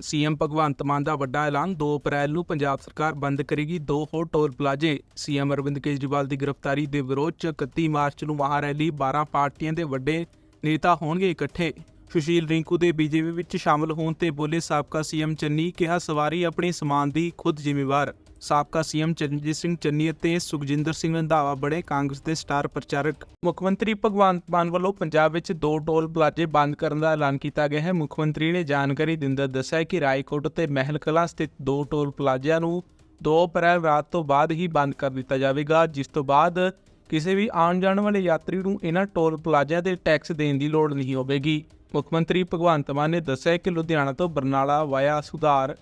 CM Bhagwant Mann ਦਾ ਵੱਡਾ ਐਲਾਨ 2 ਅਪ੍ਰੈਲ ਨੂੰ ਪੰਜਾਬ ਸਰਕਾਰ ਬੰਦ ਕਰੇਗੀ ਦੋ ਹੋਰ ਟੋਲ ਪਲਾਜ਼ੇ। ਸੀਐਮ ਅਰਵਿੰਦ ਕੇਜਰੀਵਾਲ ਦੀ ਗ੍ਰਿਫਤਾਰੀ ਦੇ ਵਿਰੋਧ 'ਚ 31 ਮਾਰਚ ਨੂੰ ਮਹਾਰੈਲੀ 12 ਪਾਰਟੀਆਂ ਦੇ ਵੱਡੇ ਨੇਤਾ ਹੋਣਗੇ ਇਕੱਠੇ। ਸੁਸ਼ੀਲ ਰਿੰਕੂ ਦੇ ਬੀਜੇਪੀ ਵਿੱਚ ਸ਼ਾਮਲ ਹੋਣ ਤੇ ਬੋਲੇ ਸਾਬਕਾ ਸੀਐਮ ਚੰਨੀ ਕਿਹਾ, ਸਵਾਰੀ ਆਪਣੇ ਸਮਾਨ ਦੀ ਖੁਦ ਜ਼ਿੰਮੇਵਾਰ। ਸਾਬਕਾ ਸੀਐਮ ਚਰਨਜੀਤ ਸਿੰਘ ਚੰਨੀ ਅਤੇ ਸੁਖਜਿੰਦਰ ਸਿੰਘ ਰੰਧਾਵਾ ਬੜੇ ਕਾਂਗਰਸ ਦੇ ਸਟਾਰ ਪ੍ਰਚਾਰਕ। ਮੁੱਖ ਮੰਤਰੀ ਭਗਵੰਤ ਮਾਨ ਵੱਲੋਂ ਪੰਜਾਬ ਵਿੱਚ ਦੋ ਟੋਲ ਪਲਾਜ਼ੇ ਬੰਦ ਕਰਨ ਦਾ ਐਲਾਨ ਕੀਤਾ ਗਿਆ ਹੈ। ਮੁੱਖ ਮੰਤਰੀ ਨੇ ਜਾਣਕਾਰੀ ਦਿੰਦਾ ਦੱਸਿਆ ਕਿ ਰਾਏਕੋਟ ਤੇ ਮਹਿਲਕਲਾਂ ਸਥਿਤ ਦੋ ਟੋਲ ਪਲਾਜ਼ਿਆਂ ਨੂੰ 2 ਅਪ੍ਰੈਲ ਰਾਤ ਤੋਂ ਬਾਅਦ ਹੀ ਬੰਦ ਕਰ ਦਿੱਤਾ ਜਾਵੇਗਾ, ਜਿਸ ਤੋਂ ਬਾਅਦ ਕਿਸੇ ਵੀ ਆਉਣ ਜਾਣ ਵਾਲੇ ਯਾਤਰੀ ਨੂੰ ਇਹਨਾਂ ਟੋਲ ਪਲਾਜ਼ਿਆਂ ਦੇ ਟੈਕਸ ਦੇਣ ਦੀ ਲੋੜ ਨਹੀਂ ਹੋਵੇਗੀ। ਮੁੱਖ ਮੰਤਰੀ ਭਗਵੰਤ ਮਾਨ ਨੇ ਦੱਸਿਆ ਕਿ ਲੁਧਿਆਣਾ ਤੋਂ ਬਰਨਾਲਾ ਵਾਇਆ ਸੁਧਾਰ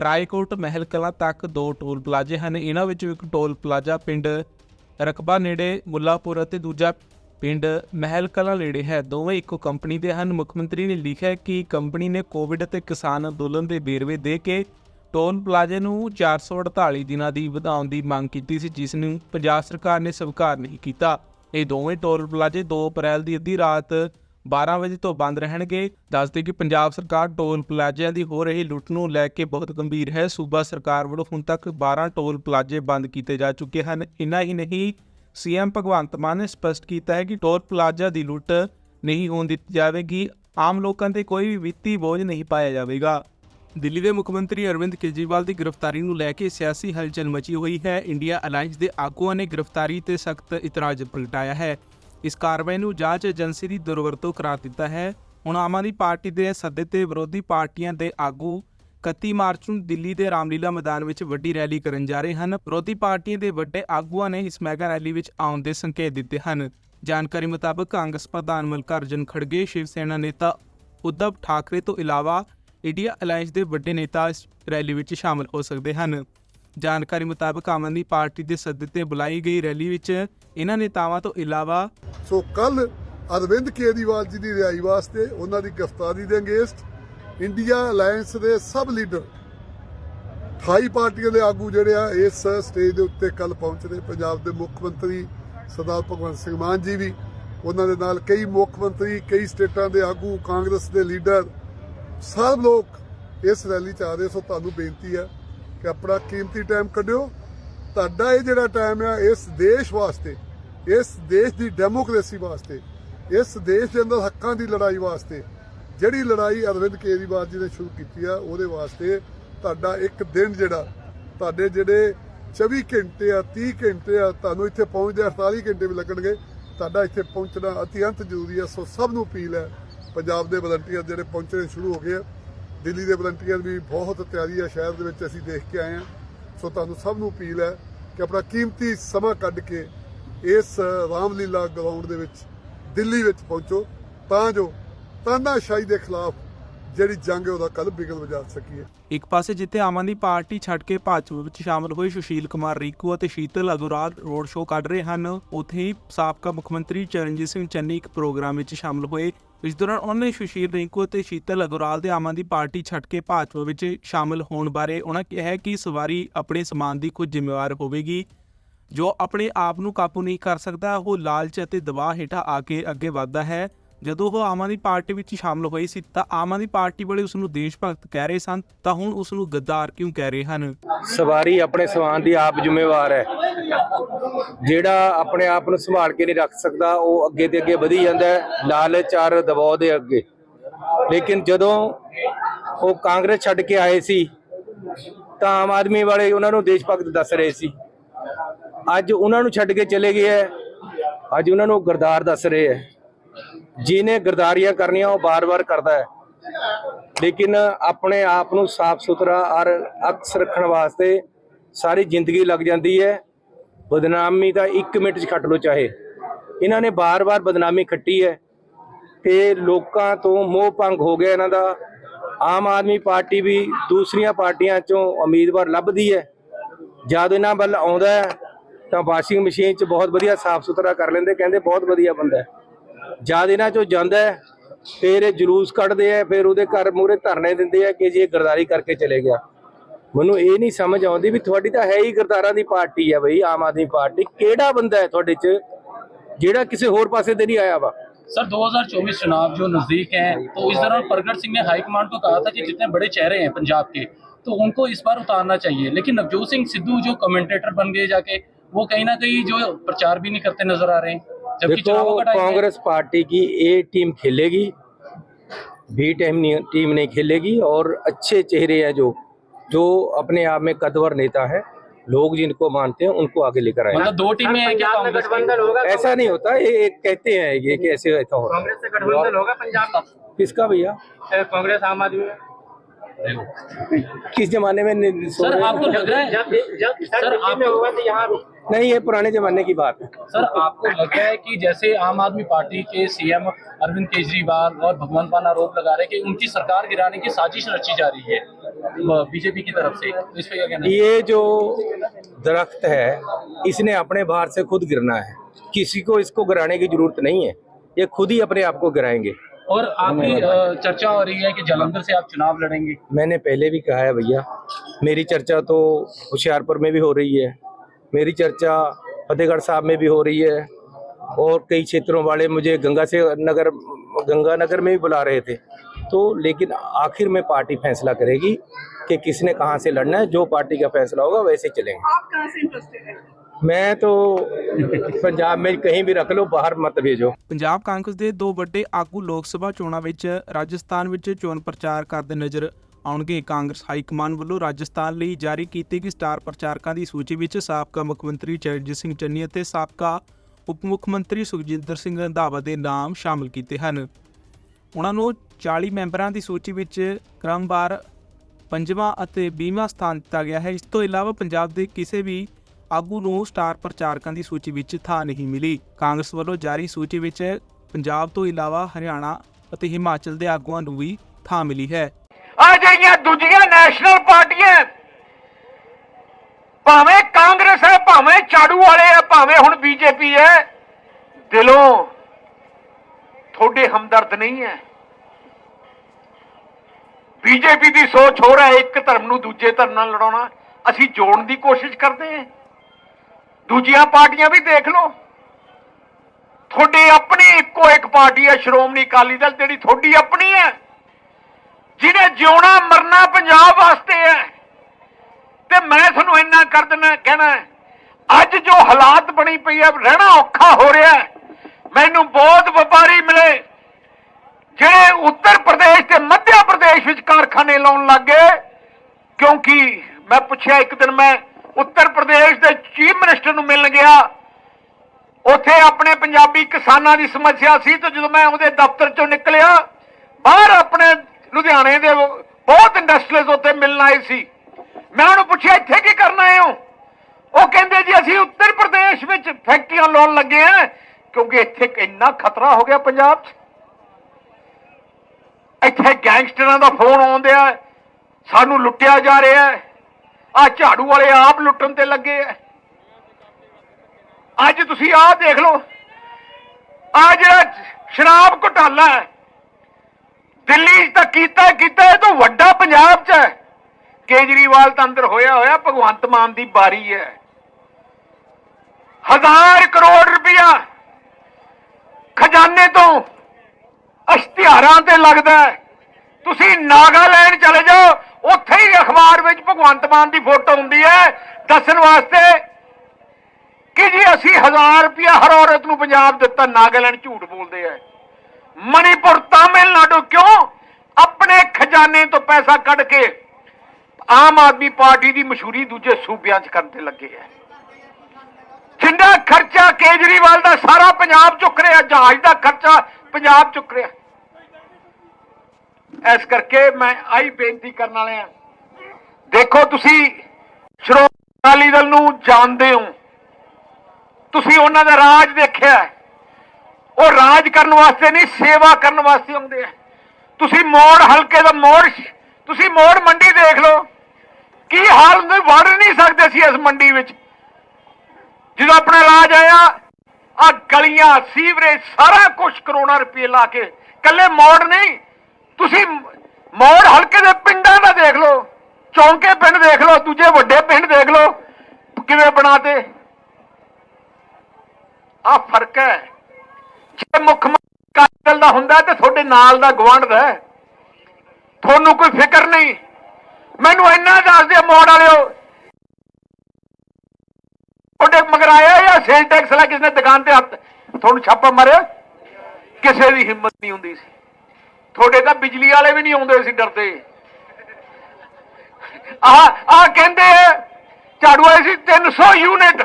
ਰਾਏਕੋਟ ਮਹਿਲ ਕਲਾਂ ਤੱਕ ਦੋ ਟੋਲ ਪਲਾਜ਼ੇ ਹਨ। ਇਹਨਾਂ ਵਿੱਚੋਂ ਇੱਕ ਟੋਲ ਪਲਾਜ਼ਾ ਪਿੰਡ ਰਕਬਾ ਨੇੜੇ ਮੁੱਲਾਪੁਰ ਅਤੇ ਦੂਜਾ ਪਿੰਡ ਮਹਿਲ ਕਲਾਂ ਨੇੜੇ ਹੈ। ਦੋਵੇਂ ਇੱਕੋ ਕੰਪਨੀ ਦੇ ਹਨ। ਮੁੱਖ ਮੰਤਰੀ ਨੇ ਲਿਖਿਆ ਕਿ ਕੰਪਨੀ ਨੇ ਕੋਵਿਡ ਅਤੇ ਕਿਸਾਨ ਅੰਦੋਲਨ ਦੇ ਵੇਰਵੇ ਦੇ ਕੇ ਟੋਲ ਪਲਾਜ਼ੇ ਨੂੰ 448 ਦਿਨਾਂ ਦੀ ਵਧਾਉਣ ਦੀ ਮੰਗ ਕੀਤੀ ਸੀ, ਜਿਸ ਨੂੰ ਪੰਜਾਬ ਸਰਕਾਰ ਨੇ ਸਵੀਕਾਰ ਨਹੀਂ ਕੀਤਾ। ਇਹ ਦੋਵੇਂ ਟੋਲ ਪਲਾਜ਼ੇ 2 ਅਪ੍ਰੈਲ ਦੀ ਅੱਧੀ ਰਾਤ 12 ਵਜੇ ਤੋਂ ਬੰਦ ਰਹਿਣਗੇ। ਦੱਸਦੇ ਕਿ ਪੰਜਾਬ ਸਰਕਾਰ ਟੋਲ ਪਲਾਜ਼ਿਆਂ ਦੀ ਹੋ ਰਹੀ ਲੁੱਟ ਨੂੰ ਲੈ ਕੇ ਬਹੁਤ ਗੰਭੀਰ ਹੈ। ਸੂਬਾ ਸਰਕਾਰ ਵੱਲੋਂ ਹੁਣ ਤੱਕ 12 ਟੋਲ ਪਲਾਜ਼ੇ ਬੰਦ ਕੀਤੇ ਜਾ ਚੁੱਕੇ ਹਨ। ਇਨਾ ਹੀ ਨਹੀਂ, ਸੀਐਮ ਭਗਵੰਤ ਮਾਨ ਨੇ ਸਪਸ਼ਟ ਕੀਤਾ ਹੈ ਕਿ ਟੋਲ ਪਲਾਜ਼ਾ ਦੀ ਲੁੱਟ ਨਹੀਂ ਹੋਣ ਦਿੱਤੀ ਜਾਵੇਗੀ। ਆਮ ਲੋਕਾਂ ਤੇ ਕੋਈ ਵੀ ਵਿੱਤੀ ਬੋਝ ਨਹੀਂ ਪਾਇਆ ਜਾਵੇਗਾ। ਦਿੱਲੀ ਦੇ ਮੁੱਖ ਮੰਤਰੀ ਅਰਵਿੰਦ ਕੇਜਰੀਵਾਲ ਦੀ ਗ੍ਰਿਫਤਾਰੀ ਨੂੰ ਲੈ ਕੇ ਸਿਆਸੀ ਹਲਚਲ ਮਚੀ ਹੋਈ ਹੈ। ਇੰਡੀਆ ਅਲਾਈਅੰਸ ਦੇ ਆਗੂਆਂ ਨੇ ਗ੍ਰਿਫਤਾਰੀ ਤੇ ਸਖਤ ਇਤਰਾਜ਼ ਪ੍ਰਗਟਾਇਆ ਹੈ। ਇਸ ਕਾਰਵਾਈ ਨੂੰ ਜਾਂਚ ਏਜੰਸੀ ਦੀ ਦੁਰਵਰਤੋਂ ਕਰਾਰ ਦਿੱਤਾ ਹੈ। ਹੁਣ ਆਮ ਆਦਮੀ ਪਾਰਟੀ ਦੇ ਸੱਦੇ ਤੇ ਵਿਰੋਧੀ ਪਾਰਟੀਆਂ ਦੇ ਆਗੂ 31 ਮਾਰਚ ਨੂੰ ਦਿੱਲੀ ਦੇ ਰਾਮਲੀਲਾ ਮੈਦਾਨ ਵਿੱਚ ਵੱਡੀ ਰੈਲੀ ਕਰਨ ਜਾ ਰਹੇ ਹਨ। ਵਿਰੋਧੀ ਪਾਰਟੀਆਂ ਦੇ ਵੱਡੇ ਆਗੂਆਂ ਨੇ ਇਸ ਮੈਗਾ ਰੈਲੀ ਵਿੱਚ ਆਉਣ ਦੇ ਸੰਕੇਤ ਦਿੱਤੇ ਹਨ। ਜਾਣਕਾਰੀ ਮੁਤਾਬਕ ਕਾਂਗਰਸ ਪ੍ਰਧਾਨ ਮਲਕਾਰਜਨ ਖੜਗੇ, ਸ਼ਿਵ ਸੈਨਾ ਨੇਤਾ ਉद्धਵ ਠਾਕਰੇ ਤੋਂ ਇਲਾਵਾ ਇੰਡੀਆ ਅਲਾਈਅੰਸ ਦੇ ਵੱਡੇ ਨੇਤਾ ਇਸ ਰੈਲੀ ਵਿੱਚ ਸ਼ਾਮਲ ਹੋ ਸਕਦੇ ਹਨ। ਜਾਣਕਾਰੀ ਮੁਤਾਬਕ ਆਮ ਆਦਮੀ ਪਾਰਟੀ ਦੇ ਸੱਦੇ ਤੇ ਬੁਲਾਈ ਗਈ ਰੈਲੀ ਵਿੱਚ ਇਹਨਾਂ ਨੇਤਾਵਾਂ ਤੋਂ ਇਲਾਵਾ ਸੋ ਕੱਲ ਅਰਵਿੰਦ ਕੇਜਰੀਵਾਲ ਜੀ ਦੀ ਰਿਹਾਈ ਵਾਸਤੇ ਉਹਨਾਂ ਦੀ ਗ੍ਰਿਫਤਾਰੀ ਦੇ ਅਗੇਂਸਟ ਇੰਡੀਆ ਅਲਾਈਅੰਸ ਦੇ ਸਭ ਲੀਡਰ 28 ਪਾਰਟੀਆਂ ਦੇ ਆਗੂ ਜਿਹੜੇ ਆ, ਇਸ ਸਟੇਜ ਦੇ ਉੱਤੇ ਕੱਲ ਪਹੁੰਚ ਰਹੇ। ਪੰਜਾਬ ਦੇ ਮੁੱਖ ਮੰਤਰੀ ਸਰਦਾਰ ਭਗਵੰਤ ਸਿੰਘ ਮਾਨ ਜੀ ਵੀ, ਉਹਨਾਂ ਦੇ ਨਾਲ ਕਈ ਮੁੱਖ ਮੰਤਰੀ, ਕਈ ਸਟੇਟਾਂ ਦੇ ਆਗੂ, ਕਾਂਗਰਸ ਦੇ ਲੀਡਰ, ਸਭ ਲੋਕ ਇਸ ਰੈਲੀ ਚ ਆ ਰਹੇ। ਸੋ ਤੁਹਾਨੂੰ ਬੇਨਤੀ ਹੈ ਕਿ ਆਪਣਾ ਕੀਮਤੀ ਟਾਈਮ ਕੱਢਿਓ। ਤੁਹਾਡਾ ਇਹ ਜਿਹੜਾ ਟਾਈਮ ਆ, ਇਸ ਦੇਸ਼ ਵਾਸਤੇ, ਇਸ ਦੇਸ਼ ਦੀ ਡੈਮੋਕ੍ਰੇਸੀ ਵਾਸਤੇ, ਇਸ ਦੇਸ਼ ਦੇ ਅੰਦਰ ਹੱਕਾਂ ਦੀ ਲੜਾਈ ਵਾਸਤੇ, ਜਿਹੜੀ ਲੜਾਈ ਅਰਵਿੰਦ ਕੇਜਰੀਵਾਲ ਜੀ ਨੇ ਸ਼ੁਰੂ ਕੀਤੀ ਆ, ਉਹਦੇ ਵਾਸਤੇ ਤੁਹਾਡਾ ਇੱਕ ਦਿਨ ਜਿਹੜਾ, ਤੁਹਾਡੇ ਜਿਹੜੇ 24 ਘੰਟੇ ਆ 30 ਘੰਟੇ ਆ, ਤੁਹਾਨੂੰ ਇੱਥੇ ਪਹੁੰਚਦੇ 48 ਘੰਟੇ ਵੀ ਲੱਗਣਗੇ। ਤੁਹਾਡਾ ਇੱਥੇ ਪਹੁੰਚਣਾ ਅਤਿਅੰਤ ਜ਼ਰੂਰੀ ਹੈ ਸੋ ਸਭ ਨੂੰ ਅਪੀਲ ਹੈ, ਪੰਜਾਬ ਦੇ ਵਲੰਟੀਅਰ ਜਿਹੜੇ ਪਹੁੰਚਣੇ ਸ਼ੁਰੂ ਹੋ ਗਏ ਆ। ਦਿੱਲੀ ਦੇ ਵਲੰਟੀਅਰ ਵੀ ਬਹੁਤ ਤਿਆਰੀ ਹੈ ਸ਼ਹਿਰ ਦੇ ਵਿੱਚ ਅਸੀਂ ਦੇਖ ਕੇ ਆਏ ਹਾਂ। ਸੋ ਤੁਹਾਨੂੰ ਸਭ ਨੂੰ ਅਪੀਲ ਹੈ ਕਿ ਆਪਣਾ ਕੀਮਤੀ ਸਮਾਂ ਕੱਢ ਕੇ ਇਸ ਰਾਮਲੀਲਾ ਗਰਾਊਂਡ ਦੇ ਵਿੱਚ ਦਿੱਲੀ ਵਿੱਚ ਪਹੁੰਚੋ, ਤਾਂ ਜੋ ਤਾਨਾਸ਼ਾਹੀ ਦੇ ਖਿਲਾਫ ਜਿਹੜੀ ਜੰਗ ਹੈ ਉਹਦਾ ਕੱਲ ਬਿਗਲ ਵਜਾ ਸਕੀਏ। ਇੱਕ ਪਾਸੇ ਜਿੱਥੇ ਆਮ ਆਦਮੀ ਪਾਰਟੀ ਛੱਡ ਕੇ ਭਾਜਪਾ ਵਿੱਚ ਸ਼ਾਮਲ ਹੋਏ ਸੁਸ਼ੀਲ ਕੁਮਾਰ ਰੀਕੂ ਅਤੇ ਸ਼ੀਤਲ ਅਗੁਰਾਲ ਰੋਡ ਸ਼ੋਅ ਕੱਢ ਰਹੇ ਹਨ, ਉੱਥੇ ਹੀ ਸਾਬਕਾ ਮੁੱਖ ਮੰਤਰੀ ਚਰਨਜੀਤ ਸਿੰਘ ਚੰਨੀ ਇੱਕ ਪ੍ਰੋਗਰਾਮ ਵਿੱਚ ਸ਼ਾਮਲ ਹੋਏ। ਇਸ ਦੌਰਾਨ ਉਹਨਾਂ ਨੇ ਸੁਸ਼ੀਲ ਰਿੰਕੂ ਅਤੇ ਸ਼ੀਤਲ ਅਗਰਵਾਲ ਦੇ ਆਮ ਆਦਮੀ ਪਾਰਟੀ ਛੱਡ ਕੇ ਭਾਜਪਾ ਵਿੱਚ ਸ਼ਾਮਲ ਹੋਣ ਬਾਰੇ ਉਹਨਾਂ ਕਿਹਾ ਕਿ ਸਵਾਰੀ ਆਪਣੇ ਸਮਾਨ ਦੀ ਖੁਦ ਜ਼ਿੰਮੇਵਾਰ ਹੋਵੇਗੀ। ਜੋ ਆਪਣੇ ਆਪ ਨੂੰ ਕਾਬੂ ਨਹੀਂ ਕਰ ਸਕਦਾ, ਉਹ ਲਾਲਚ ਅਤੇ ਦਬਾਅ ਹੇਠਾਂ ਆ ਕੇ ਅੱਗੇ ਵਧਦਾ ਹੈ। ਜਦੋਂ ਉਹ ਆਮ ਆਦਮੀ ਪਾਰਟੀ ਵਿੱਚ ਸ਼ਾਮਲ ਹੋਈ ਸੀ ਤਾਂ ਆਮ ਆਦਮੀ ਪਾਰਟੀ ਵਾਲੇ ਉਸ ਨੂੰ ਦੇਸ਼ ਭਗਤ ਕਹਿ ਰਹੇ ਸਨ, ਤਾਂ ਹੁਣ ਉਸ ਨੂੰ ਗੱਦਾਰ ਕਿਉਂ ਕਹਿ ਰਹੇ ਹਨ? ਸਵਾਰੀ ਆਪਣੇ ਸਮਾਨ ਦੀ ਆਪ ਜ਼ਿੰਮੇਵਾਰ ਹੈ। ਜਿਹੜਾ ਆਪਣੇ ਆਪ ਨੂੰ ਸੰਭਾਲ ਕੇ ਨਹੀਂ ਰੱਖ ਸਕਦਾ, ਉਹ ਅੱਗੇ ਤੇ ਅੱਗੇ ਵਧੀ ਜਾਂਦਾ ਹੈ, ਲਾਲਚ ਔਰ ਦਬਾਅ ਦੇ ਅੱਗੇ। ਲੇਕਿਨ ਜਦੋਂ ਉਹ ਕਾਂਗਰਸ ਛੱਡ ਕੇ ਆਏ ਸੀ, ਤਾਂ ਆਮ ਆਦਮੀ ਵਾਲੇ ਉਹਨਾਂ ਨੂੰ ਦੇਸ਼ ਭਗਤ ਦੱਸ ਰਹੇ ਸੀ। ਅੱਜ ਉਹਨਾਂ ਨੂੰ ਛੱਡ ਕੇ ਚਲੇ ਗਏ ਹੈ, ਅੱਜ ਉਹਨਾਂ ਨੂੰ ਗਰਦਾਰ ਦੱਸ ਰਹੇ ਹੈ। ਜਿਹਨੇ ਗਰਦਾਰੀਆਂ ਕਰਨੀਆਂ, ਉਹ ਬਾਰ-ਬਾਰ ਕਰਦਾ ਹੈ। ਲੇਕਿਨ ਆਪਣੇ ਆਪ ਨੂੰ ਸਾਫ਼ ਸੁਥਰਾ ਔਰ ਅਕਸ ਰੱਖਣ ਵਾਸਤੇ ਸਾਰੀ ਜ਼ਿੰਦਗੀ ਲੱਗ ਜਾਂਦੀ ਹੈ। ਬਦਨਾਮੀ ਤਾਂ 1 ਮਿੰਟ 'ਚ ਖੱਟ ਲੋ ਚਾਹੇ। ਇਹਨਾਂ ਨੇ ਬਾਰ-ਬਾਰ ਬਦਨਾਮੀ ਖੱਟੀ ਹੈ ਤੇ ਲੋਕਾਂ ਤੋਂ ਮੋਹ ਭੰਗ ਹੋ ਗਿਆ ਇਹਨਾਂ ਦਾ। ਆਮ ਆਦਮੀ ਪਾਰਟੀ ਵੀ ਦੂਸਰੀਆਂ ਪਾਰਟੀਆਂ 'ਚੋਂ ਉਮੀਦਵਾਰ ਲੱਭਦੀ ਹੈ। ਜਦ ਇਹਨਾਂ ਵੱਲ ਆਉਂਦਾ ਤਾਂ ਵਾਸ਼ਿੰਗ ਮਸ਼ੀਨ 'ਚ ਬਹੁਤ ਵਧੀਆ ਸਾਫ਼ ਸੁਥਰਾ ਕਰ ਲੈਂਦੇ, ਕਹਿੰਦੇ ਬਹੁਤ ਵਧੀਆ ਬੰਦਾ ਹੈ। ਜਦ ਇਹਨਾਂ 'ਚੋਂ ਜਾਂਦਾ ਹੈ ਫਿਰ ਇਹ ਜਲੂਸ ਕੱਢਦੇ ਆ ਫਿਰ ਉਹਦੇ ਘਰ ਮੂਹਰੇ ਧਰਨੇ ਦਿੰਦੇ ਆ ਕਿ ਜੀ ਇਹ ਗਰਦਾਰੀ ਕਰਕੇ ਚਲੇ ਗਿਆ ਮੈਨੂੰ ਇਹ ਨਹੀਂ ਸਮਝ ਆਉਂਦੀ ਵੀ ਤੁਹਾਡੀ ਤਾਂ ਹੈ ਹੀ ਗਰਦਾਰਾਂ ਦੀ ਪਾਰਟੀ ਹੈ ਬਈ ਆਮ ਆਦਮੀ ਪਾਰਟੀ ਕਿਹੜਾ ਬੰਦਾ ਹੈ ਤੁਹਾਡੇ 'ਚ ਜਿਹੜਾ ਕਿਸੇ ਹੋਰ ਪਾਸੇ ਤੇ ਨਹੀਂ ਆਇਆ ਵਾ सर 2024 चुनाव जो नजदीक हैं तो इस दौरान प्रगट सिंह ने हाईकमान को कहा था कि जितने बड़े चेहरे हैं पंजाब के तो उनको इस बार उतारना चाहिए लेकिन नवजोत सिंह सिद्धू जो कमेंटेटर बन गए जाके वो कहीं ना कहीं जो प्रचार भी नहीं करते नजर आ रहे हैं जबकि चुनावों देखो है। कांग्रेस पार्टी की ए टीम खेलेगी बी टीम नहीं टीम नहीं खेलेगी और अच्छे चेहरे हैं जो जो अपने आप में कदवर नेता है लोग जिनको मानते हैं उनको आगे लेकर आए मतलब दो टीमें हैं क्या कांग्रेस की? ऐसा नहीं होता ये कहते हैं ये कि ऐसे ऐसा होता है। कांग्रेस से गठबंधन होगा पंजाब का किसका भैया कांग्रेस आम आदमी किस जमाने में सर आपको लग रहा है जब जब सर, दिल्ली में होगा तो यहाँ नहीं ये पुराने जमाने की बात है। सर आपको लगता है कि जैसे आम आदमी पार्टी के सीएम अरविंद केजरीवाल और भगवंत मान आरोप लगा रहे हैं कि उनकी सरकार गिराने की साजिश रची जा रही है बीजेपी की तरफ़ से? तो इस पे क्या कहना ये जो दरख्त है इसने अपने भार से खुद गिरना है। किसी को इसको गिराने की ज़रूरत नहीं है। ये खुद ही अपने आप को गिराएँगे। और आपकी चर्चा हो रही है कि जलंधर से आप चुनाव लड़ेंगे। मैंने पहले भी कहा है भैया मेरी चर्चा तो होशियारपुर में भी हो रही है। मेरी चर्चा फतेहगढ़ साहब में भी हो रही है और कई क्षेत्रों वाले मुझे गंगा से नगर गंगा नगर में भी बुला रहे थे तो लेकिन आखिर में पार्टी फैसला करेगी कि किसने कहाँ से लड़ना है जो पार्टी का फैसला होगा वैसे ही चलेंगे आप कहाँ से इंटरेस्टेड हैं मैं तो पंजाब में कहीं भी रख लो बाहर मत भेजो ਪੰਜਾਬ ਕਾਂਗਰਸ ਦੇ ਦੋ ਵੱਡੇ ਆਗੂ ਲੋਕ ਸਭਾ ਚੋਣਾਂ ਵਿੱਚ ਰਾਜਸਥਾਨ ਵਿੱਚ ਚੋਣ ਪ੍ਰਚਾਰ ਕਰਦੇ ਨਜ਼ਰ ਆਉਣਗੇ। ਕਾਂਗਰਸ ਹਾਈ ਕਮਾਨ ਵੱਲੋਂ ਰਾਜਸਥਾਨ ਲਈ ਜਾਰੀ ਕੀਤੀ ਗਈ ਸਟਾਰ ਪ੍ਰਚਾਰਕਾਂ ਦੀ ਸੂਚੀ ਵਿੱਚ ਸਾਬਕਾ ਮੁੱਖ ਮੰਤਰੀ ਚਰਨਜੀਤ ਸਿੰਘ ਚੰਨੀ ਅਤੇ ਸਾਬਕਾ ਉਪ ਮੁੱਖ ਮੰਤਰੀ ਸੁਖਜਿੰਦਰ ਸਿੰਘ ਰੰਧਾਵਾ ਦੇ ਨਾਮ ਸ਼ਾਮਲ ਕੀਤੇ ਹਨ। ਉਹਨਾਂ ਨੂੰ 40 ਮੈਂਬਰਾਂ ਦੀ ਸੂਚੀ ਵਿੱਚ ਕ੍ਰਮਵਾਰ ਪੰਜਵਾਂ ਅਤੇ 20ਵਾਂ ਸਥਾਨ ਦਿੱਤਾ ਗਿਆ ਹੈ। ਇਸ ਤੋਂ ਇਲਾਵਾ ਪੰਜਾਬ ਦੇ ਕਿਸੇ ਵੀ ਆਗੂ ਨੂੰ ਸਟਾਰ ਪ੍ਰਚਾਰਕਾਂ ਦੀ ਸੂਚੀ ਵਿੱਚ ਥਾਂ ਨਹੀਂ ਮਿਲੀ। ਕਾਂਗਰਸ ਵੱਲੋਂ ਜਾਰੀ ਸੂਚੀ ਵਿੱਚ ਪੰਜਾਬ ਤੋਂ ਇਲਾਵਾ ਹਰਿਆਣਾ ਅਤੇ ਹਿਮਾਚਲ ਦੇ ਆਗੂਆਂ ਨੂੰ ਵੀ ਥਾਂ ਮਿਲੀ ਹੈ। ਆ ਜਿਹੜੀਆਂ ਦੂਜੀਆਂ ਨੈਸ਼ਨਲ ਪਾਰਟੀਆਂ। ਭਾਵੇਂ ਕਾਂਗਰਸ ਹੈ, ਭਾਵੇਂ ਝਾੜੂ ਵਾਲੇ ਹੈ, ਭਾਵੇਂ ਹੁਣ ਬੀਜੇਪੀ ਹੈ, ਦਿਲੋਂ ਤੁਹਾਡੇ ਹਮਦਰਦ ਨਹੀਂ ਹੈ। ਬੀਜੇਪੀ ਦੀ ਸੋਚ ਹੋ ਹੈ, ਇੱਕ ਧਰਮ ਨੂੰ ਦੂਜੇ ਧਰਮ ਨਾਲ ਲੜਾਉਣਾ। ਅਸੀਂ ਜੋੜਨ ਦੀ ਕੋਸ਼ਿਸ਼ ਕਰਦੇ ਹਾਂ। ਦੂਜੀਆਂ ਪਾਰਟੀਆਂ ਵੀ ਦੇਖ ਲਓ। ਤੁਹਾਡੀ ਆਪਣੀ ਇੱਕੋ ਇੱਕ ਪਾਰਟੀ ਹੈ, ਸ਼੍ਰੋਮਣੀ ਅਕਾਲੀ ਦਲ, ਜਿਹੜੀ ਤੁਹਾਡੀ ਆਪਣੀ ਹੈ। ਜਿਹਨੇ ਜਿਉਣਾ ਮਰਨਾ ਪੰਜਾਬ ਵਾਸਤੇ ਹੈ। ਤੇ ਮੈਂ ਤੁਹਾਨੂੰ ਇੰਨਾ ਕਰ ਦੇਣਾ ਕਹਿਣਾ ਅੱਜ ਜੋ ਹਾਲਾਤ ਬਣੀ ਪਈ ਹੈ, ਰਹਿਣਾ ਔਖਾ ਹੋ ਰਿਹਾ ਮੈਨੂੰ ਬਹੁਤ ਵਪਾਰੀ ਮਿਲੇ, ਜਿਹੜੇ ਉੱਤਰ ਪ੍ਰਦੇਸ਼ ਤੇ ਮੱਧ ਪ੍ਰਦੇਸ਼ ਵਿੱਚ ਕਾਰਖਾਨੇ ਲਾਉਣ ਲੱਗੇ ਕਿਉਂਕਿ ਮੈਂ ਪੁੱਛਿਆ ਇੱਕ ਦਿਨ, ਮੈਂ ਉੱਤਰ ਪ੍ਰਦੇਸ਼ ਦੇ ਚੀਫ ਮਿਨਿਸਟਰ ਨੂੰ ਮਿਲਣ ਗਿਆ। ਉੱਥੇ ਆਪਣੇ ਪੰਜਾਬੀ ਕਿਸਾਨਾਂ ਦੀ ਸਮੱਸਿਆ ਸੀ, ਤੇ ਜਦੋਂ ਮੈਂ ਉਹਦੇ ਦਫ਼ਤਰ ਚੋਂ ਨਿਕਲਿਆ, ਬਾਹਰ ਆਪਣੇ ਲੁਧਿਆਣੇ ਦੇ ਬਹੁਤ ਇੰਡਸਟਰੀਜ਼ ਉੱਥੇ ਮਿਲਣ ਆਏ ਸੀ। ਮੈਂ ਉਹਨੂੰ ਪੁੱਛਿਆ, ਇੱਥੇ ਕੀ ਕਰਨ ਆਏ ਹੋ? ਉਹ ਕਹਿੰਦੇ ਜੀ, ਅਸੀਂ ਉੱਤਰ ਪ੍ਰਦੇਸ਼ ਵਿੱਚ ਫੈਕਟਰੀਆਂ ਲਾਉਣ ਲੱਗੇ ਆ ਕਿਉਂਕਿ ਇੱਥੇ ਇੰਨਾ ਖਤਰਾ ਹੋ ਗਿਆ ਪੰਜਾਬ 'ਚ। ਇੱਥੇ ਗੈਂਗਸਟਰਾਂ ਦਾ ਫੋਨ ਆਉਂਦੇ ਆਉਂਦਿਆ ਸਾਨੂੰ ਲੁੱਟਿਆ ਜਾ ਰਿਹਾ ਹੈ। ਆ ਝਾੜੂ ਵਾਲੇ ਆਪ ਲੁੱਟਣ ਤੇ ਲੱਗੇ ਆ ਅੱਜ ਤੁਸੀਂ ਆਹ ਦੇਖ ਲਓ। ਆ ਜਿਹੜਾ ਸ਼ਰਾਬ ਘੁਟਾਲਾ ਹੈ ਦਿੱਲੀ 'ਚ ਤਾਂ ਕੀਤਾ ਕੀਤਾ, ਇਹ ਤੋਂ ਵੱਡਾ ਪੰਜਾਬ 'ਚ ਹੈ। ਕੇਜਰੀਵਾਲ ਤਾਂ ਅੰਦਰ ਹੋਇਆ ਹੋਇਆ, ਭਗਵੰਤ ਮਾਨ ਦੀ ਬਾਰੀ ਹੈ। ਹਜ਼ਾਰ ਕਰੋੜ ਰੁਪਇਆ ਖਜ਼ਾਨੇ ਤੋਂ ਇਸ਼ਤਿਹਾਰਾਂ ਤੇ ਲੱਗਦਾ ਤੁਸੀਂ ਨਾਗਾਲੈਂਡ ਚਲੇ ਜਾਓ, ਉੱਥੇ ਹੀ ਅਖਬਾਰ ਵਿੱਚ ਭਗਵੰਤ ਮਾਨ ਦੀ ਫੋਟੋ ਹੁੰਦੀ ਹੈ। ਦੱਸਣ ਵਾਸਤੇ ਕਿ ਜੀ ਅਸੀਂ 1000 ਰੁਪਇਆ ਹਰ ਔਰਤ ਨੂੰ ਪੰਜਾਬ ਦਿੱਤਾ, ਨਾਗਾਲੈਂਡ ਝੂਠ ਬੋਲਦੇ ਆ ਮਨੀ ਖਜ਼ਾਨੇ ਤੋਂ ਪੈਸਾ ਕੱਢ ਕੇ ਆਮ ਆਦਮੀ ਪਾਰਟੀ ਦੀ ਮਸ਼ਹੂਰੀ ਦੂਜੇ ਸੂਬਿਆਂ 'ਚ ਕਰਨ ਤੇ ਲੱਗੇ ਆ। ਜਿੰਨਾ ਖਰਚਾ ਕੇਜਰੀਵਾਲ ਦਾ ਸਾਰਾ ਪੰਜਾਬ ਚੁੱਕ ਰਿਹਾ, ਜਹਾਜ਼ ਦਾ ਖਰਚਾ ਪੰਜਾਬ ਚੁੱਕ ਰਿਹਾ। ਇਸ ਕਰਕੇ ਮੈਂ ਆਈ ਬੇਨਤੀ ਕਰਨ ਵਾਲੇ ਆ। ਦੇਖੋ ਤੁਸੀਂ ਸ਼੍ਰੋਮਣੀ ਅਕਾਲੀ ਦਲ ਨੂੰ ਜਾਣਦੇ ਹੋ। ਤੁਸੀਂ ਉਹਨਾਂ ਦਾ ਰਾਜ ਦੇਖਿਆ। ਉਹ ਰਾਜ ਕਰਨ ਵਾਸਤੇ ਨਹੀਂ, ਸੇਵਾ ਕਰਨ ਵਾਸਤੇ ਆਉਂਦੇ ਆ। ਤੁਸੀਂ ਮੋੜ ਹਲਕੇ ਦਾ ਮੋੜ ਤੁਸੀਂ ਮੋੜ ਮੰਡੀ ਦੇਖ ਲਓ। ਕੀ ਹਾਲ ਹੁੰਦੇ? ਵੜ ਨਹੀਂ ਸਕਦੇ ਸੀ ਇਸ ਮੰਡੀ ਵਿੱਚ। ਜਦੋਂ ਆਪਣਾ ਰਾਜ ਆਇਆ, ਆ ਗਲੀਆਂ, ਸੀਵਰੇਜ, ਸਾਰਾ ਕੁਝ ਕਰੋੜਾਂ ਰੁਪਏ ਲਾ ਕੇ। ਕੱਲੇ ਮੋੜ ਨਹੀਂ, ਤੁਸੀਂ ਮੋੜ ਹਲਕੇ ਦੇ ਪਿੰਡਾਂ ਦਾ ਦੇਖ ਲਓ। ਚੌਂਕੇ ਪਿੰਡ ਦੇਖ ਲਓ, ਦੂਜੇ ਵੱਡੇ ਪਿੰਡ ਦੇਖ ਲਓ। ਕਿਵੇਂ ਬਣਾਤੇ? ਆ ਫ਼ਰਕ ਹੈ। ਜੇ ਮੁੱਖ ਹੁੰਦਾ ਤੇ ਤੁਹਾਡੇ ਨਾਲ ਦਾ ਗਵਾਂਢ ਹੈ। ਤੁਹਾਨੂੰ ਕੋਈ ਫਿਕਰ ਨਹੀਂ। ਮੈਨੂੰ ਇੰਨਾ ਦੱਸ ਦਿਓ ਮੋੜ ਵਾਲਿਓ। ਤੁਹਾਡੇ ਮਗਰ ਜਾਂ ਸੇਲ ਟੈਕਸ ਲਾ ਕਿਸੇ ਨੇ ਦੁਕਾਨ ਤੇ ਹੱਥ ਤੁਹਾਨੂੰ ਛਾਪਾ ਮਾਰਿਆ? ਕਿਸੇ ਦੀ ਹਿੰਮਤ ਨਹੀਂ ਹੁੰਦੀ ਸੀ। ਤੁਹਾਡੇ ਤਾਂ ਬਿਜਲੀ ਵਾਲੇ ਵੀ ਨਹੀਂ ਆਉਂਦੇ ਸੀ ਡਰਦੇ। ਆਹ ਆਹ ਕਹਿੰਦੇ ਝਾੜੂ ਆਏ ਸੀ 300 ਯੂਨਿਟ।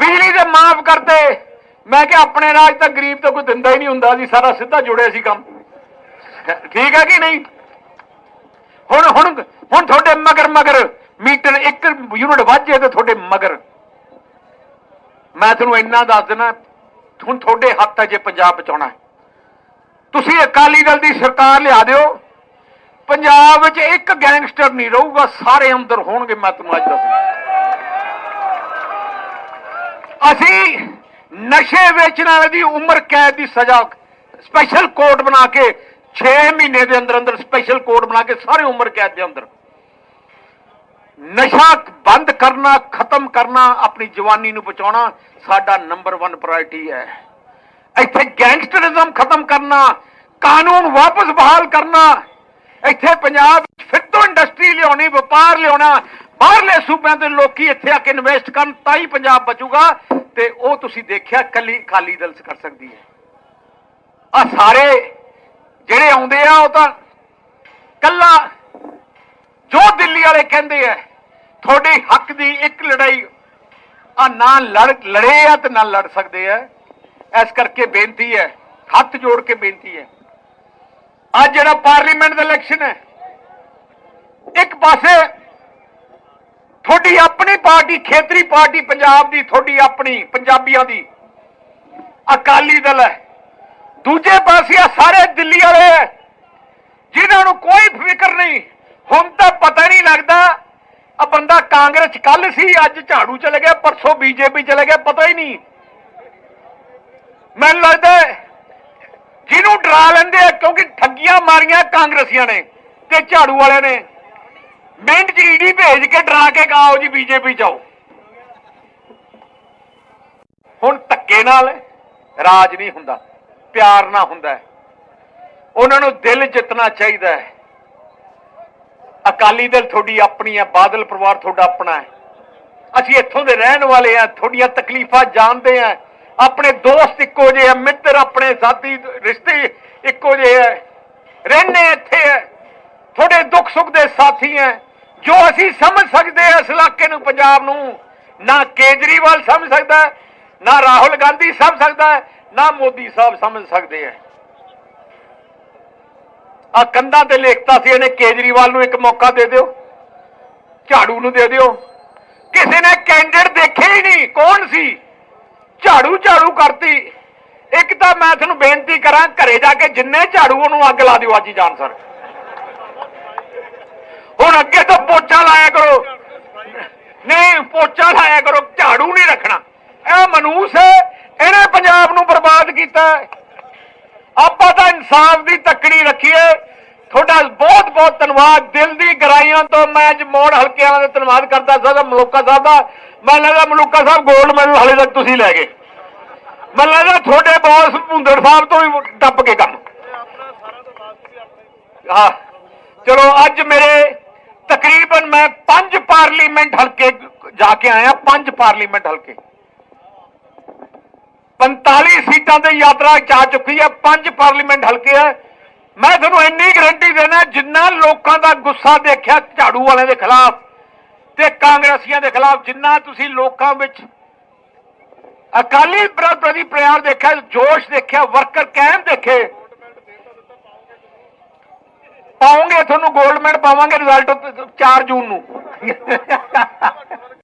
ਬਿਜਲੀ ਦੇ ਮਾਫ ਕਰਤੇ। ਮੈਂ ਕਿਹਾ ਆਪਣੇ ਰਾਜ ਤਾਂ ਗਰੀਬ ਤਾਂ ਕੋਈ ਦਿੰਦਾ ਹੀ ਨਹੀਂ ਹੁੰਦਾ ਸੀ ਸਾਰਾ ਸਿੱਧਾ ਜੁੜਿਆ ਸੀ ਕੰਮ। ਠੀਕ ਹੈ ਕਿ ਨਹੀਂ? ਹੁਣ ਹੁਣ ਹੁਣ ਤੁਹਾਡੇ ਮਗਰ ਮਗਰ ਮੀਟਰ ਇੱਕ ਯੂਨਿਟ ਵੱਧ ਜੇ ਤੇ ਤੁਹਾਡੇ ਮਗਰ। ਮੈਂ ਤੁਹਾਨੂੰ ਇੰਨਾ ਦੱਸ ਦੇਣਾ ਹੁਣ ਤੁਹਾਡੇ ਹੱਥ ਹੈ ਜੇ ਪੰਜਾਬ ਬਚਾਉਣਾ ਤੁਸੀਂ ਅਕਾਲੀ ਦਲ ਦੀ ਸਰਕਾਰ ਲਿਆ ਦਿਓ। ਪੰਜਾਬ ਵਿੱਚ ਇੱਕ ਗੈਂਗਸਟਰ ਨਹੀਂ ਰਹੂਗਾ, ਸਾਰੇ ਅੰਦਰ ਹੋਣਗੇ, ਮੈਂ ਤੁਹਾਨੂੰ ਅੱਜ ਦੱਸਦਾ। ਅਸੀਂ ਨਸ਼ੇ ਵੇਚਣ ਵਾਲੇ ਦੀ ਉਮਰ ਕੈਦ ਦੀ ਸਜ਼ਾ ਸਪੈਸ਼ਲ ਕੋਰਟ ਬਣਾ ਕੇ 6 ਮਹੀਨੇ ਦੇ ਅੰਦਰ ਅੰਦਰ ਸਪੈਸ਼ਲ ਕੋਰਟ ਬਣਾ ਕੇ ਸਾਰੇ ਉਮਰ ਕੈਦ ਦੇ ਅੰਦਰ। ਨਸ਼ਾ ਬੰਦ ਕਰਨਾ, ਖਤਮ ਕਰਨਾ, ਆਪਣੀ ਜਵਾਨੀ ਨੂੰ ਬਚਾਉਣਾ ਸਾਡਾ ਨੰਬਰ 1 ਪ੍ਰਾਇੋਰਟੀ ਹੈ। ਇੱਥੇ ਗੈਂਗਸਟਰਿਜ਼ਮ ਖਤਮ ਕਰਨਾ, ਕਾਨੂੰਨ ਵਾਪਸ ਬਹਾਲ ਕਰਨਾ, ਇੱਥੇ ਪੰਜਾਬ ਵਿੱਚ ਫਿਰ ਤੋਂ ਇੰਡਸਟਰੀ ਲਿਆਉਣੀ, ਵਪਾਰ ਲਿਆਉਣਾ, ਬਾਹਰਲੇ ਸੂਬਿਆਂ ਦੇ ਲੋਕੀ ਇੱਥੇ ਆ ਕੇ ਇਨਵੈਸਟ ਕਰਨ, ਤਾਂ ਹੀ ਪੰਜਾਬ ਬਚੂਗਾ। ਤੇ ਉਹ ਤੁਸੀਂ ਦੇਖਿਆ ਕੱਲੀ ਅਕਾਲੀ ਦਲ ਕਰ ਸਕਦੀ ਹੈ। ਆ ਸਾਰੇ ਜਿਹੜੇ ਆਉਂਦੇ ਆ, ਉਹ ਤਾਂ ਕੱਲਾ ਜੋ ਦਿੱਲੀ ਵਾਲੇ ਕਹਿੰਦੇ ਆ, ਤੁਹਾਡੇ ਹੱਕ ਦੀ ਇੱਕ ਲੜਾਈ ਆ ਨਾ ਲੜ, ਲੜੇ ਆ ਤੇ ਨਾ ਲੜ ਸਕਦੇ ਆ। ਇਸ ਕਰਕੇ ਬੇਨਤੀ ਹੈ, ਹੱਥ ਜੋੜ ਕੇ ਬੇਨਤੀ ਹੈ। ਅੱਜ ਜਿਹੜਾ ਪਾਰਲੀਮੈਂਟ ਦਾ ਇਲੈਕਸ਼ਨ ਹੈ, ਇੱਕ ਪਾਸੇ ਤੁਹਾਡੀ ਆਪਣੀ ਪਾਰਟੀ, ਖੇਤਰੀ ਪਾਰਟੀ ਪੰਜਾਬ ਦੀ, ਤੁਹਾਡੀ ਆਪਣੀ, ਪੰਜਾਬੀਆਂ ਦੀ। ਅਕਾਲੀ ਦਲ ਹੈ। ਦੂਜੇ ਪਾਸੇ ਆ ਸਾਰੇ ਦਿੱਲੀ ਵਾਲੇ ਹੈ ਜਿਨ੍ਹਾਂ ਨੂੰ ਕੋਈ ਫਿਕਰ ਨਹੀਂ। ਹੁਣ ਤਾਂ ਪਤਾ ਨਹੀਂ ਲੱਗਦਾ, ਆ ਬੰਦਾ ਕਾਂਗਰਸ ਕੱਲ ਸੀ, ਅੱਜ ਝਾੜੂ ਚਲੇ ਗਿਆ, ਪਰਸੋਂ ਬੀਜੇਪੀ ਚਲੇ ਗਿਆ, ਪਤਾ ਹੀ ਨਹੀਂ। ਮੈਨੂੰ ਲੱਗਦਾ ਜਿਹਨੂੰ ਡਰਾ ਲੈਂਦੇ ਆ, ਕਿਉਂਕਿ ਠੱਗੀਆਂ ਮਾਰੀਆਂ ਕਾਂਗਰਸੀਆਂ ਨੇ ਤੇ ਝਾੜੂ ਵਾਲਿਆਂ ਨੇ। ਮਿੰਟ ਚ ਈਡੀ ਭੇਜ ਕੇ ਡਰਾ ਕੇ ਕਹਾਓ ਜੀ ਬੀਜੇਪੀ ਜਾਓ। ਹੁਣ ਧੱਕੇ ਨਾਲ ਰਾਜ ਨਹੀਂ ਹੁੰਦਾ, ਪਿਆਰ ਨਾਲ ਹੁੰਦਾ ਉਹਨਾਂ ਨੂੰ ਦਿਲ ਜਿੱਤਣਾ ਚਾਹੀਦਾ ਹੈ। ਅਕਾਲੀ ਦਲ ਤੁਹਾਡੀ ਆਪਣੀ ਹੈ, ਬਾਦਲ ਪਰਿਵਾਰ ਤੁਹਾਡਾ ਆਪਣਾ ਹੈ। ਅਸੀਂ ਇੱਥੋਂ ਦੇ ਰਹਿਣ ਵਾਲੇ ਆ ਤੁਹਾਡੀਆਂ ਤਕਲੀਫਾਂ ਜਾਣਦੇ ਆ ਆਪਣੇ ਦੋਸਤ ਇੱਕੋ ਜਿਹੇ ਆ, ਮਿੱਤਰ, ਆਪਣੇ ਸਾਥੀ, ਰਿਸ਼ਤੇ ਇੱਕੋ ਜਿਹੇ ਆ। ਰਹਿੰਦੇ ਇੱਥੇ ਆ। ਤੁਹਾਡੇ ਦੁੱਖ ਸੁੱਖ ਦੇ ਸਾਥੀ ਆ। ਜੋ ਅਸੀਂ ਸਮਝ ਸਕਦੇ ਆ ਇਸ ਇਲਾਕੇ ਨੂੰ, ਪੰਜਾਬ ਨੂੰ, ਨਾ ਕੇਜਰੀਵਾਲ ਸਮਝ ਸਕਦਾ ਨਾ ਰਾਹੁਲ ਗਾਂਧੀ ਸਮਝ ਸਕਦਾ ਨਾ ਮੋਦੀ ਸਾਹਿਬ ਸਮਝ ਸਕਦੇ ਆ ਆ ਕੰਧਾਂ ਤੇ ਲਿਖਤਾ ਸੀ ਇਹਨੇ, ਕੇਜਰੀਵਾਲ ਨੂੰ ਇੱਕ ਮੌਕਾ ਦੇ ਦਿਓ, ਝਾੜੂ ਨੂੰ ਦੇ ਦਿਓ। ਕਿਸੇ ਨੇ ਕੈਂਡੀਡੇਟ ਦੇਖੇ ਹੀ ਨਹੀਂ, ਕੌਣ ਸੀ? ਝਾੜੂ ਝਾੜੂ ਕਰਤੀ। ਇੱਕ ਤਾਂ ਮੈਂ ਤੁਹਾਨੂੰ ਬੇਨਤੀ ਕਰਾਂ, ਘਰੇ ਜਾ ਕੇ ਜਿੰਨੇ ਝਾੜੂ ਉਹਨੂੰ ਅੱਗ ਲਾ ਦਿਓ, ਅੱਜ ਹੀ ਜਾਣ ਸਰ। ਹੁਣ ਅੱਗੇ ਤੋਂ ਪੋਚਾ ਲਾਇਆ ਕਰੋ। ਨਹੀਂ, ਪੋਚਾ ਲਾਇਆ ਕਰੋ, ਝਾੜੂ ਨਹੀਂ ਰੱਖਣਾ। ਇਹ ਮਨੂਸ ਹੈ, ਇਹਨੇ ਪੰਜਾਬ ਨੂੰ ਬਰਬਾਦ ਕੀਤਾ ਆਪਾਂ ਤਾਂ ਇਨਸਾਫ ਦੀ ਤੱਕੜੀ ਰੱਖੀਏ। ਤੁਹਾਡਾ ਬਹੁਤ ਬਹੁਤ ਧੰਨਵਾਦ। ਦਿਲ ਦੀ ਗਰਾਈਆਂ ਤੋਂ ਮੈਂ ਅੱਜ ਮੋੜ ਹਲਕੇ ਵਾਲਿਆਂ ਦਾ ਧੰਨਵਾਦ ਕਰਦਾ ਸਾਡਾ ਮਲੂਕਾ ਸਾਹਿਬ ਦਾ। ਮੈਂ ਲੱਗਦਾ ਮਲੂਕਾ ਸਾਹਿਬ 골ਡ ਮੈਡਲ ਹਾਲੇ ਤੱਕ ਤੁਸੀਂ ਲੈ ਗਏ। ਮੈਨੂੰ ਲੱਗਦਾ ਤੁਹਾਡੇ ਬੌਸ ਭੁੰਦੜ ਸਾਹਿਬ ਤੋਂ ਵੀ ਟੱਪ ਕੇ ਕੰਮ। ਹਾਂ। ਚਲੋ, ਅੱਜ ਮੇਰੇ ਤਕਰੀਬਨ ਮੈਂ ਪੰਜ ਪਾਰਲੀਮੈਂਟ ਹਲਕੇ ਜਾ ਕੇ ਆਇਆ, ਪੰਜ ਪਾਰਲੀਮੈਂਟ ਹਲਕੇ। 45 ਸੀਟਾਂ ਤੇ ਯਾਤਰਾ ਚਾ ਚੁੱਕੀ ਹੈ, ਪੰਜ ਪਾਰਲੀਮੈਂਟ ਹਲਕੇ ਹੈ। ਮੈਂ ਤੁਹਾਨੂੰ ਇੰਨੀ ਗਰੰਟੀ ਦੇਣਾ ਜਿੰਨਾ ਲੋਕਾਂ ਦਾ ਗੁੱਸਾ ਦੇਖਿਆ ਝਾੜੂ ਵਾਲਿਆਂ ਦੇ ਖਿਲਾਫ ਤੇ ਕਾਂਗਰਸੀਆਂ ਦੇ ਖਿਲਾਫ, ਜਿੰਨਾ ਤੁਸੀਂ ਲੋਕਾਂ ਵਿੱਚ ਅਕਾਲੀ ਪ੍ਰਤੀ ਪ੍ਰਤੀ ਪਿਆਰ ਦੇਖਿਆ, ਜੋਸ਼ ਦੇਖਿਆ, ਵਰਕਰ ਕਾਇਮ ਦੇਖੇ ਪਾਉਂਗੇ ਤੁਹਾਨੂੰ 골ਡ ਮੈਡਲ ਪਾਵਾਂਗੇ ਰਿਜ਼ਲਟ 4 ਜੂਨ ਨੂੰ।